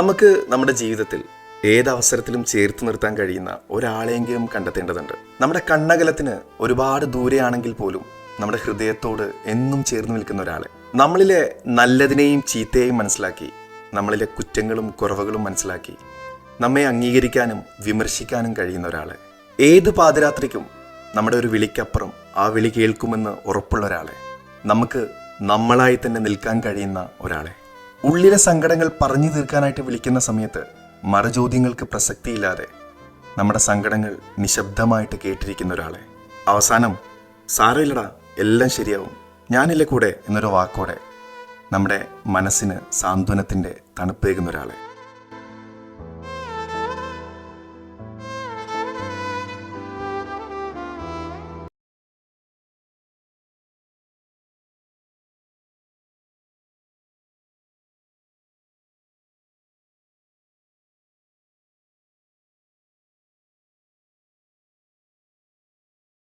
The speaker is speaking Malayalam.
നമുക്ക് നമ്മുടെ ജീവിതത്തിൽ ഏതവസരത്തിലും ചേർത്ത് നിർത്താൻ കഴിയുന്ന ഒരാളെയെങ്കിലും കണ്ടെത്തേണ്ടതുണ്ട്. നമ്മുടെ കണ്ണകലത്തിന് ഒരുപാട് ദൂരെയാണെങ്കിൽ പോലും നമ്മുടെ ഹൃദയത്തോട് എന്നും ചേർന്ന് നിൽക്കുന്ന ഒരാളെ. നമ്മളിലെ നല്ലതിനെയും ചീത്തയെയും മനസ്സിലാക്കി നമ്മളിലെ കുറ്റങ്ങളും കുറവുകളും മനസ്സിലാക്കി നമ്മെ അംഗീകരിക്കാനും വിമർശിക്കാനും കഴിയുന്ന ഒരാളെ. ഏത് പാതിരാത്രിക്കും നമ്മുടെ ഒരു വിളിക്കപ്പുറം ആ വിളി കേൾക്കുമെന്ന് ഉറപ്പുള്ള ഒരാളെ. നമുക്ക് നമ്മളായി തന്നെ നിൽക്കാൻ കഴിയുന്ന ഒരാളെ. ഉള്ളിലെ സങ്കടങ്ങൾ പറഞ്ഞു തീർക്കാനായിട്ട് വിളിക്കുന്ന സമയത്ത് മറുചോദ്യങ്ങൾക്ക് പ്രസക്തിയില്ലാതെ നമ്മുടെ സങ്കടങ്ങൾ നിശബ്ദമായിട്ട് കേട്ടിരിക്കുന്ന ഒരാളെ. അവസാനം സാരമില്ലടാ എല്ലാം ശരിയാവും. ഞാനില്ല കൂടെ? എന്നൊരു വാക്കോടെ നമ്മുടെ മനസ്സിന് സാന്ത്വനത്തിന്റെ തണുപ്പേകുന്ന ഒരാളെ.